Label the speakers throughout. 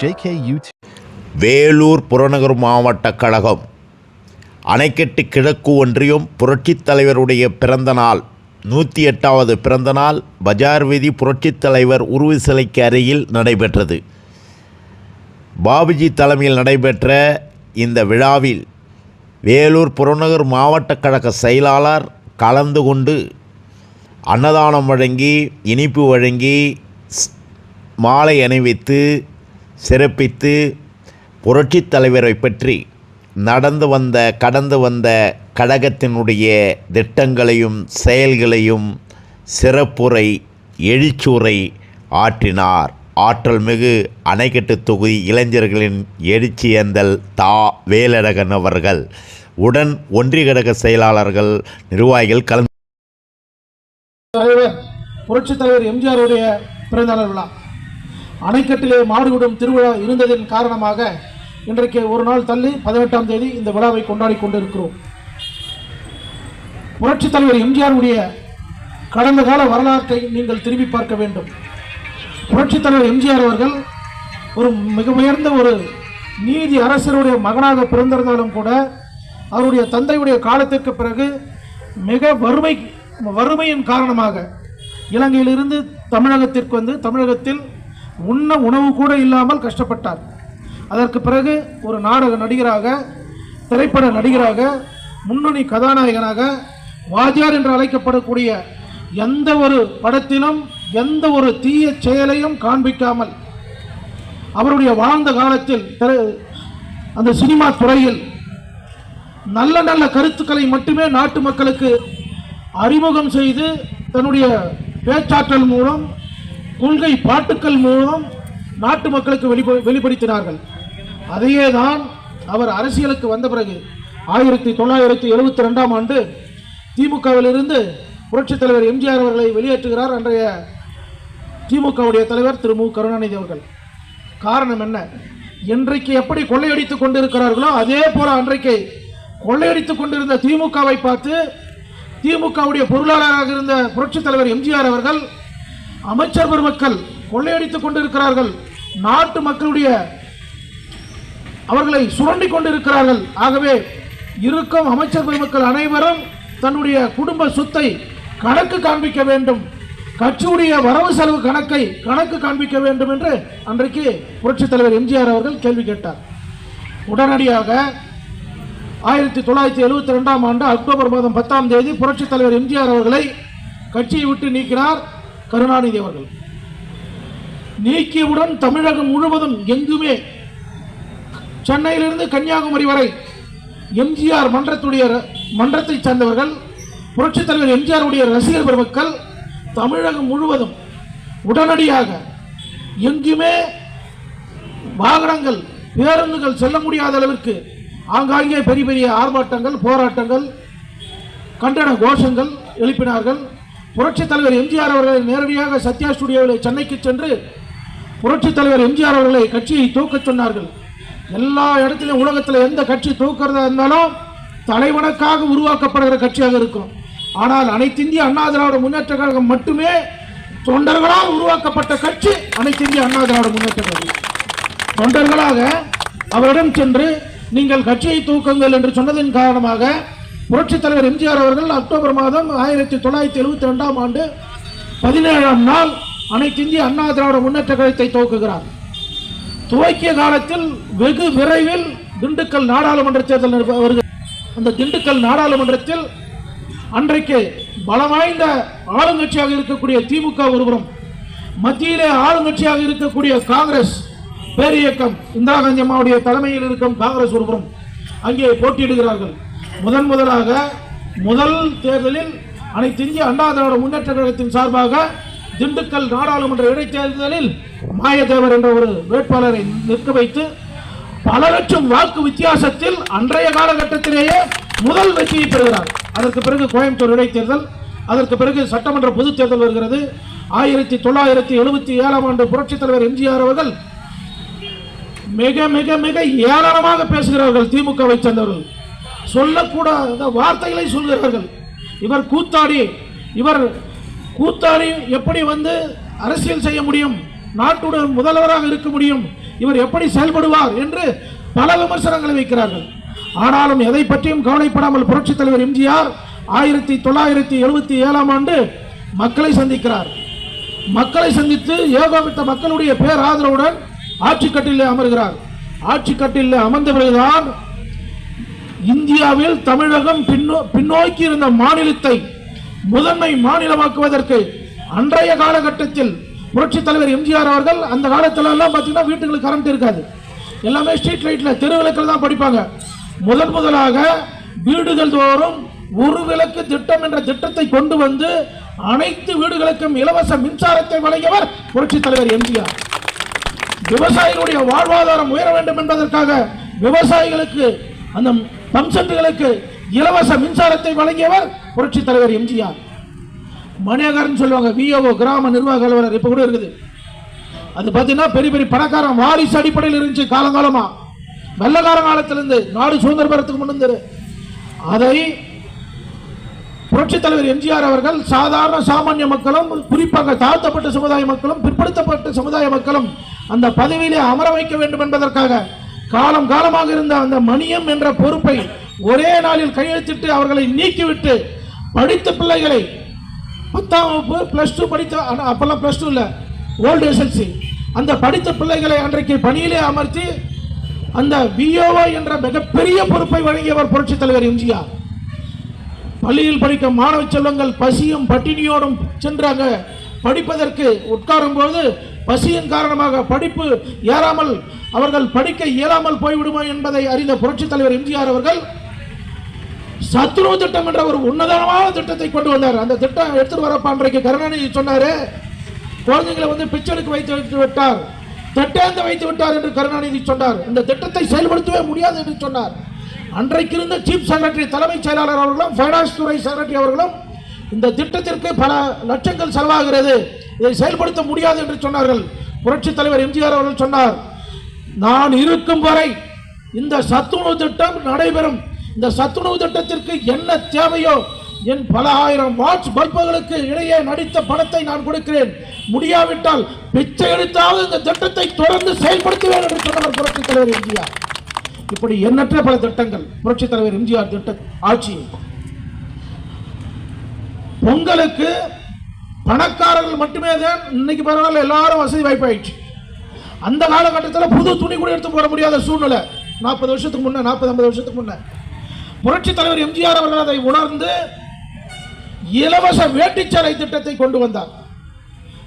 Speaker 1: JKUT.
Speaker 2: Vellore புறநகர் மாவட்ட கழகம். அணைக்கட்டு கிழக்கு ஒன்றியம் புரட்சித் தலைவருடைய பிறந்த நாள். நூற்றி எட்டாவது பிறந்த நாள் பஜார் வீதி புரட்சித் தலைவர் உருவ சிலைக்கு அருகில் நடைபெற்றது. பாபுஜி தலைமையில் நடைபெற்ற இந்த விழாவில் வேலூர் புறநகர் மாவட்ட கழக செயலாளர் கலந்து கொண்டு அன்னதானம் வழங்கி இனிப்பு வழங்கி மாலை அணிவித்து சிறப்பித்து புரட்சித் தலைவரை பற்றி நடந்து வந்த கடந்து வந்த கழகத்தினுடைய திட்டங்களையும் செயல்களையும் சிறப்புரை எழுச்சுரை ஆற்றினார். ஆற்றல் மிகு அணைக்கட்டு தொகுதி இளைஞர்களின் எழுச்சியந்தல் தா. வேலழகன் அவர்கள். உடன் ஒன்றிய கழக செயலாளர்கள் நிர்வாகிகள் கலந்து
Speaker 3: புரட்சித் தலைவர் எம்ஜிஆருடைய பிறந்தநாள் விழா. அணைக்கட்டிலே மாடுவிடும் திருவிழா இருந்ததின் காரணமாக இன்றைக்கு ஒரு நாள் தள்ளி பதினெட்டாம் தேதி இந்த விழாவை கொண்டாடி கொண்டிருக்கிறோம். புரட்சித் தலைவர் எம்ஜிஆருடைய கடந்த கால வரலாற்றை நீங்கள் திரும்பி பார்க்க வேண்டும். புரட்சித் தலைவர் எம்ஜிஆர் அவர்கள் ஒரு மிக உயர்ந்த ஒரு நீதி அரசருடைய மகனாக பிறந்திருந்தாலும் கூட அவருடைய தந்தையுடைய காலத்திற்கு பிறகு மிக வறுமை வறுமையின் காரணமாக இலங்கையிலிருந்து தமிழகத்திற்கு வந்து தமிழகத்தில் உண்ண உணவு கூட இல்லாமல் கஷ்டப்பட்டார். அதற்கு பிறகு ஒரு நாடக நடிகராக திரைப்பட நடிகராக முன்னணி கதாநாயகனாக வாஜியார் என்று அழைக்கப்படக்கூடிய எந்த ஒரு படத்திலும் எந்த ஒரு தீய செயலையும் காண்பிக்காமல் அவருடைய வாழ்ந்த காலத்தில் அந்த சினிமா துறையில் நல்ல நல்ல கருத்துக்களை மட்டுமே நாட்டு மக்களுக்கு அறிமுகம் செய்து தன்னுடைய பேச்சாற்றல் மூலம் கொள்கை பாட்டுக்கள் மூலம் நாட்டு மக்களுக்கு வெளிப்ப வெளிப்படுத்தினார்கள். அதையே தான் அவர் அரசியலுக்கு வந்த பிறகு ஆயிரத்தி தொள்ளாயிரத்தி எழுபத்தி ரெண்டாம் ஆண்டு திமுகவிலிருந்து புரட்சித் தலைவர் எம்ஜிஆர் அவர்களை வெளியேற்றுகிறார் அன்றைய திமுகவுடைய தலைவர் திரு மு. கருணாநிதி அவர்கள். காரணம் என்ன? இன்றைக்கு எப்படி கொள்ளையடித்துக் கொண்டிருக்கிறார்களோ அதே போல அன்றைக்கு கொள்ளையடித்துக் கொண்டிருந்த திமுகவை பார்த்து திமுகவுடைய பொருளாளராக இருந்த புரட்சித் தலைவர் எம்ஜிஆர் அவர்கள் அமைச்சர் பெருமக்கள் கொள்ளையடித்துக் கொண்டிருக்கிறார்கள். நாட்டு மக்களுடைய அவர்களை சுரண்டி கொண்டிருக்கிறார்கள். ஆகவே இருக்கும் அமைச்சர் பெருமக்கள் அனைவரும் தன்னுடைய குடும்ப சொத்தை கணக்கு காண்பிக்க வேண்டும். கட்சியுடைய வரவு செலவு கணக்கை கணக்கு காண்பிக்க வேண்டும் என்று அன்றைக்கு புரட்சித் தலைவர் எம்ஜிஆர் அவர்கள் கேள்வி கேட்டார். உடனடியாக ஆயிரத்தி தொள்ளாயிரத்தி எழுபத்தி ரெண்டாம் ஆண்டு அக்டோபர் மாதம் பத்தாம் தேதி புரட்சித் தலைவர் எம்ஜிஆர் அவர்களை கட்சியை விட்டு நீக்கினார். கருணாநிதி அவர்கள் நீக்கியவுடன் தமிழகம் முழுவதும் எங்குமே சென்னையிலிருந்து கன்னியாகுமரி வரை எம்ஜிஆர் மன்றத்துடைய மன்றத்தை சார்ந்தவர்கள் புரட்சித் தலைவர் எம்ஜிஆர் உடைய ரசிகர் பெருமக்கள் தமிழகம் முழுவதும் உடனடியாக எங்குமே வாகனங்கள் பேருந்துகள் செல்ல முடியாத அளவிற்கு ஆங்காங்கே பெரிய பெரிய ஆர்ப்பாட்டங்கள் போராட்டங்கள் கண்டன கோஷங்கள் எழுப்பினார்கள். புரட்சித் தலைவர் எம்ஜிஆர் அவர்களை நேரடியாக சத்யா ஸ்டுடியோவில் சென்னைக்கு சென்று புரட்சித் தலைவர் எம்ஜிஆர் அவர்களை கட்சியை தூக்கச் சொன்னார்கள். எல்லா இடத்துலையும் உலகத்தில் எந்த கட்சி தூக்கிறதா இருந்தாலும் தலைவனுக்காக உருவாக்கப்படுகிற கட்சியாக இருக்கும். ஆனால் அனைத்து இந்திய அண்ணா திராவிட முன்னேற்ற கழகம் மட்டுமே தொண்டர்களால் உருவாக்கப்பட்ட கட்சி அனைத்து இந்திய அண்ணா திராவிட முன்னேற்ற கழகம். தொண்டர்களாக அவரிடம் சென்று நீங்கள் கட்சியை தூக்குங்கள் என்று சொன்னதன் காரணமாக புரட்சித் தலைவர் எம்ஜிஆர் அவர்கள் அக்டோபர் மாதம் ஆயிரத்தி தொள்ளாயிரத்தி எழுபத்தி ரெண்டாம் ஆண்டு பதினேழாம் நாள் அனைத்து இந்திய அண்ணா திராவிட முன்னேற்ற கழகத்தை துவக்குகிறார். துவக்கிய காலத்தில் வெகு விரைவில் திண்டுக்கல் நாடாளுமன்ற தேர்தல் வருகிறது. அந்த திண்டுக்கல் நாடாளுமன்றத்தில் அன்றைக்கு பலம் வாய்ந்த ஆளுங்கட்சியாக இருக்கக்கூடிய திமுக ஒருபுறம் மத்தியிலே ஆளுங்கட்சியாக இருக்கக்கூடிய காங்கிரஸ் பேரியக்கம் இந்திரா காந்தி அம்மாவுடைய தலைமையில் இருக்கும் காங்கிரஸ் ஒருபுறம் அங்கே போட்டியிடுகிறார்கள். முதன் முதலாக முதல் தேர்தலில் அனைத்து இந்திய அண்ணா திராவிட முன்னேற்ற கழகத்தின் சார்பாக திண்டுக்கல் நாடாளுமன்ற இடைத்தேர்தலில் மாயதேவர் என்ற ஒரு வேட்பாளரை நிற்க வைத்து பல லட்சம் வாக்கு வித்தியாசத்தில் அன்றைய காலகட்டத்திலேயே முதல் வெற்றியை பெறுகிறார். அதற்கு பிறகு கோயம்புத்தூர் இடைத்தேர்தல் அதற்கு பிறகு சட்டமன்ற பொதுத் தேர்தல் வருகிறது. ஆயிரத்தி தொள்ளாயிரத்தி எழுபத்தி ஏழாம் ஆண்டு புரட்சித் தலைவர் எம்ஜிஆர் அவர்கள் மிக மிக மிக ஏராளமாக பேசுகிறார்கள் திமுகவை சேர்ந்தவர்கள். சொல்லக்கூடாத வார்த்தைகளை சொல்கிறார்கள். இவர் கூத்தாடி இவர் கூத்தாடி எப்படி வந்து அரசியல் செய்ய முடியும்? நாட்டுடன் முதல்வராக இருக்க முடியும்? இவர் எப்படி செயல்படுவார் என்று பல விமர்சனங்களை வைக்கிறார்கள். ஆனாலும் எதை பற்றியும் கவலைப்படாமல் புரட்சித் தலைவர் எம்ஜிஆர் ஆயிரத்தி தொள்ளாயிரத்தி எழுபத்தி ஏழாம் ஆண்டு மக்களை சந்திக்கிறார். மக்களை சந்தித்து ஏகோபித்த மக்களுடைய பேர் ஆதரவுடன் ஆட்சி கட்டிலே அமர்கிறார். ஆட்சி கட்டிலே அமர்ந்த பிறகுதான் இந்தியாவில் தமிழகம் பின்னோ பின்னோக்கி இருந்த மாநிலத்தை முதன்மை மாநிலமாக்குவதற்கு அன்றைய காலகட்டத்தில் புரட்சி தலைவர் எம்ஜிஆர் அவர்கள் அந்த காலத்துல எல்லாம் பார்த்தீங்கன்னா வீட்டுகளுக்கு கரண்ட் இருக்காது. எல்லாமே ஸ்ட்ரீட் லைட்ல தெருவிளக்கில் தான் படிப்பாங்க. முதன் முதலாக வீடுகள் தோறும் ஒரு விளக்கு திட்டம் என்ற திட்டத்தை கொண்டு வந்து அனைத்து வீடுகளுக்கும் இலவச மின்சாரத்தை வழங்கியவர் புரட்சி தலைவர் எம்ஜிஆர். விவசாயிகளுடைய வாழ்வாதாரம் உயர வேண்டும் என்பதற்காக விவசாயிகளுக்கு அந்த வம்சத்துகளுக்கு இலவச மின்சாரத்தை வழங்கியவர் புரட்சி தலைவர் எம்ஜிஆர். மணியகாரன் சொல்லுவாங்க விஓஓ கிராம நிர்வாக அலுவலர் இப்போ கூட இருக்குது. அது பார்த்தீங்கன்னா பெரிய பெரிய பணக்காரன் வாரிசு அடிப்படையில் இருந்துச்சு காலங்காலமாக வெள்ளக்கார காலத்திலிருந்து நாடு சுதந்திர பெறத்துக்கு முன்னிருந்து அதை புரட்சி தலைவர் எம்ஜிஆர் அவர்கள் சாதாரண சாமானிய மக்களும் குறிப்பாக தாழ்த்தப்பட்ட சமுதாய மக்களும் பிற்படுத்தப்பட்ட சமுதாய மக்களும் அந்த பதவியிலே அமர வைக்க வேண்டும் என்பதற்காக காலம் காலமாக இருந்த அந்த மணியம் என்ற பொறுப்பை ஒரே நாளில் கையெழுத்திட்டு அவர்களை நீக்கிவிட்டு படித்த பிள்ளைகளை பத்தாம் வகுப்பு ப்ளஸ் டூ படித்த அப்போல்லாம் ப்ளஸ் டூ இல்லை ஓல்டு எஸ்எல்சி அந்த படித்த பிள்ளைகளை அன்றைக்கு பணியிலே அமர்த்தி அந்த பிஓஓ என்ற மிகப்பெரிய பொறுப்பை வழங்கியவர் புரட்சித் தலைவர் எம்ஜிஆர். பள்ளியில் படிக்கும் மாணவ செல்வங்கள் பசியும் பட்டினியோடும் சென்றாங்க படிப்பதற்கு உட்காரும் போது பசியின் காரணமாக படிப்பு ஏறாமல் அவர்கள் படிக்க இயலாமல் போய்விடுமா என்பதை அறிந்த புரட்சித் தலைவர் எம்ஜிஆர் அவர்கள் சத்துணவு திட்டம் என்ற ஒரு உன்னதமான திட்டத்தை கொண்டு வந்தார். அந்த திட்டம் எடுத்துட்டு வரப்ப அன்றைக்கு கருணாநிதி சொன்னாரு குழந்தைங்களை வந்து பிச்சனுக்கு வைத்து வைத்து விட்டார் தட்டேந்து வைத்து விட்டார் என்று கருணாநிதி சொன்னார். இந்த திட்டத்தை செயல்படுத்தவே முடியாது என்று சொன்னார். அன்றைக்கு இருந்த சீஃப் செக்ரட்டரி தலைமைச் செயலாளர் அவர்களும் ஃபைனான்ஸ் துறை செக்ரட்டரி அவர்களும் இந்த திட்டத்திற்கு பல லட்சங்கள் செலவாகிறது. இதை செயல்படுத்த முடியாது என்று சொன்னார்கள். புரட்சித் தலைவர் எம்ஜிஆர் அவர்கள் சொன்னார் நான் இருக்கும் வரை இந்த சத்துணவு திட்டம் நடைபெறும். இந்த சத்துணவு திட்டத்திற்கு என்ன தேவையோ என் பல ஆயிரம் வாட்ஸ் பல்புகளுக்கு இடையே நடித்த பணத்தை நான் கொடுக்கிறேன். முடியாவிட்டால் பிச்சை எடுத்தாவது இந்த திட்டத்தை தொடர்ந்து செயல்படுத்துவேன் என்று சொன்னவர் புரட்சித் தலைவர் எம்ஜிஆர். இப்படி எண்ணற்ற பல திட்டங்கள் புரட்சித் தலைவர் எம்ஜிஆர் திட்ட ஆட்சி பொங்கலுக்கு பணக்கார பணக்காரர்கள் மட்டுமே தான் இன்னைக்கு பரவாயில்ல எல்லாரும் வசதி வாய்ப்பாயிடுச்சு. அந்த காலகட்டத்தில் புது துணி கூட எடுத்து போட முடியாத சூழ்நிலை. நாற்பது வருஷத்துக்கு முன்னே நாற்பது ஐம்பது வருஷத்துக்கு முன்னே. புரட்சி தலைவர் எம்ஜிஆர் அவர்கள் அதை உணர்ந்து இலவச வேட்டிச்சாலை திட்டத்தை கொண்டு வந்தார்.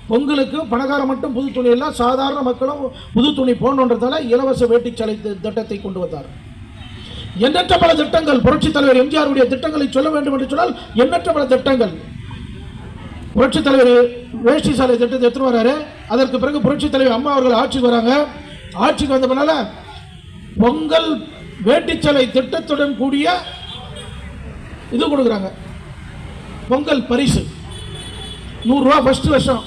Speaker 3: பொங்கலுக்கு பணக்காரன் மட்டும் புது துணி எல்லாம் சாதாரண மக்களும் புது துணி போகணுன்றதால இலவச வேட்டிச்சாலை திட்டத்தை கொண்டு வந்தார். எண்ணற்ற பல திட்டங்கள் புரட்சி தலைவர் எம்ஜிஆருடைய திட்டங்களை சொல்ல வேண்டும் என்று சொன்னால் எண்ணற்ற பல திட்டங்கள். புரட்சி தலைவர் வேஷ்டி சாலை திட்டத்தை எடுத்துட்டு வராரு. அதற்கு பிறகு புரட்சி தலைவர் அம்மா அவர்கள் ஆட்சிக்கு வராங்க. ஆட்சிக்கு வந்த பின்னால பொங்கல் வேட்டிச்சலை திட்டத்துடன் கூடிய இது கொடுக்குறாங்க. பொங்கல் பரிசு. நூறுரூவா ஃபஸ்ட்டு வருஷம்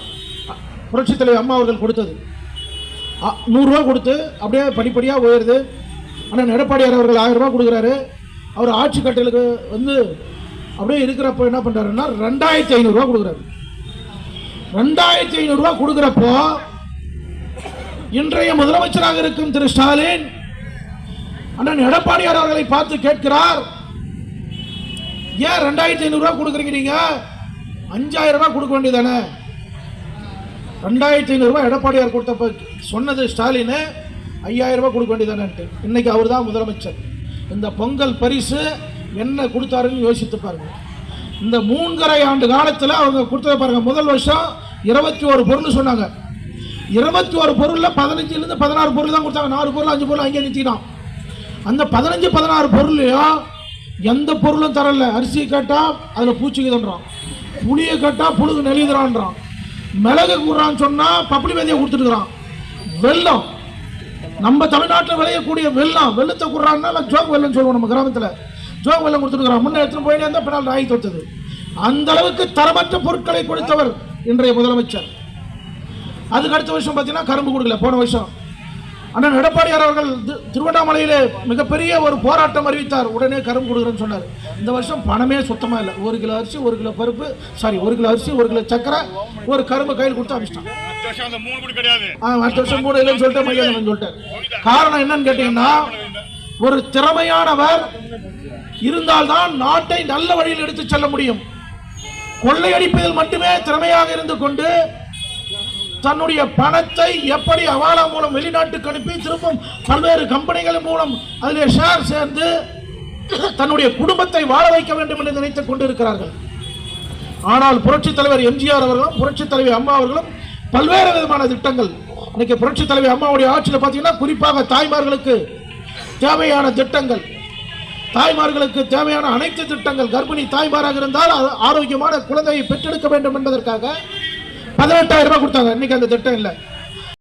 Speaker 3: புரட்சி தலைவர் அம்மா அவர்கள் கொடுத்தது. அ- நூறுரூவா கொடுத்து அப்படியே படிப்படியாக உயருது. ஆனால் எடப்பாடியார் அவர்கள் ஆயிரம் ரூபா கொடுக்குறாரு. அவர் ஆட்சி கட்டலுக்கு வந்து அப்படியே இருக்கிறப்போ என்ன பண்ணுறாருன்னா ரெண்டாயிரத்தி ஐநூறுரூவா கொடுக்குறாரு. ரெண்டாயிரத்தி ஐநூறுரூவா கொடுக்குறப்போ இன்றைய முதலமைச்சராக இருக்கும் திரு ஸ்டாலின் அண்ணன் எடப்பாடியார் அவர்களை பார்த்து கேட்கிறார் ஏன் ரெண்டாயிரத்தி ஐநூறுரூவா கொடுக்குறீங்க நீங்க? அஞ்சாயிரம் ரூபாய் கொடுக்க வேண்டியதானே? ரெண்டாயிரத்தி ஐநூறுரூவா எடப்பாடியார் கொடுத்தப்ப சொன்னது ஸ்டாலின் ஐயாயிரம் ரூபாய் கொடுக்க வேண்டியதானேன்ட்டு. இன்னைக்கு அவர் தான் முதலமைச்சர். இந்த பொங்கல் பரிசு என்ன கொடுத்தாருன்னு யோசித்து பாருங்க. இந்த மூன்றரை ஆண்டு காலத்தில் அவங்க கொடுத்ததை பாருங்க. முதல் வருஷம் இருபத்தி ஒரு பொருள் சொன்னாங்க. இருபத்தி ஒரு பொருளில் பதினஞ்சுலேருந்து பதினாறு பொருள் தான் கொடுத்தாங்க. நாலு பொருள் அஞ்சு பொருள் அங்கே நிறுத்தினான் அந்த பதினஞ்சு பதினாறு பொருளையும் எந்த பொருளும் தரல. அரிசி கேட்டால் அதில் பூச்சிக்குதுன்றான் புளியை கேட்டால் புழுகு நெளிதுறான்றான் மிளகு கூடுறான்னு சொன்னால் பப்பளி விதையை கொடுத்துட்டுக்கிறான். வெல்லம். நம்ம தமிழ்நாட்டில் விளையக்கூடிய வெல்லம். வெள்ளத்தை கூடுறான்னா ஜோக் வெள்ளம்னு சொல்லுவோம் நம்ம கிராமத்தில். ஜோக் வெல்லம் கொடுத்துருக்குறான் முன்னே இருந்தால் பின்னால் நாய் தொத்தது அந்த அளவுக்கு தரமற்ற பொருட்களை கொடுத்தவர் இன்றைய முதலமைச்சர். அதுக்கு அடுத்த வருஷம் பார்த்தீங்கன்னா கரும்பு கொடுக்கல போன வருஷம். அண்ணன் எடப்பாடியார் அவர்கள் திருவண்ணாமலையிலே மிகப்பெரிய ஒரு போராட்டம் அறிவித்தார். உடனே கரும்பு கொடுக்குறேன்னு சொன்னார். இந்த வருஷம் பணமே சுத்தமாக இல்லை. ஒரு கிலோ அரிசி ஒரு கிலோ பருப்பு சாரி ஒரு கிலோ அரிசி ஒரு கிலோ சக்கரை ஒரு கரும்பு கையில் கொடுத்து அமிச்சிட்டான்.
Speaker 1: அடுத்த வருஷம் மூணு
Speaker 3: இல்லைன்னு சொல்லிட்டு மையம் சொல்லிட்டேன். காரணம் என்னன்னு கேட்டீங்கன்னா ஒரு திறமையானவர் இருந்தால்தான் நாட்டை நல்ல வழியில் எடுத்துச் செல்ல முடியும். கொள்ளையடிப்பதில் மட்டுமே திறமையாக இருந்து கொண்டு தன்னுடைய பணத்தை எப்படி அவாலா மூலம் வெளிநாட்டுக்கு அனுப்பி திரும்பும் பல்வேறு கம்பெனிகள் மூலம் அதில் ஷேர் சேர்ந்து தன்னுடைய குடும்பத்தை வாழ வைக்க வேண்டும் என்று நினைத்துக் கொண்டிருக்கிறார்கள். ஆனால் புரட்சித் தலைவர் எம்ஜிஆர் அவர்களும் புரட்சித் தலைவி அம்மா அவர்களும் பல்வேறு விதமான திட்டங்கள். இன்னைக்கு புரட்சித் தலைவி அம்மாவுடைய ஆட்சியில் பார்த்தீங்கன்னா குறிப்பாக தாய்மார்களுக்கு தேவையான திட்டங்கள். தாய்மார்களுக்கு தேவையான அனைத்து திட்டங்கள். கர்ப்பிணி தாய்மாராக இருந்தால் ஆரோக்கியமான குழந்தையை பெற்றெடுக்க வேண்டும் என்பதற்காக பதினெட்டாயிரம் ரூபாய் கொடுத்தாங்க. இன்னைக்கு அந்த திட்டம் இல்லை.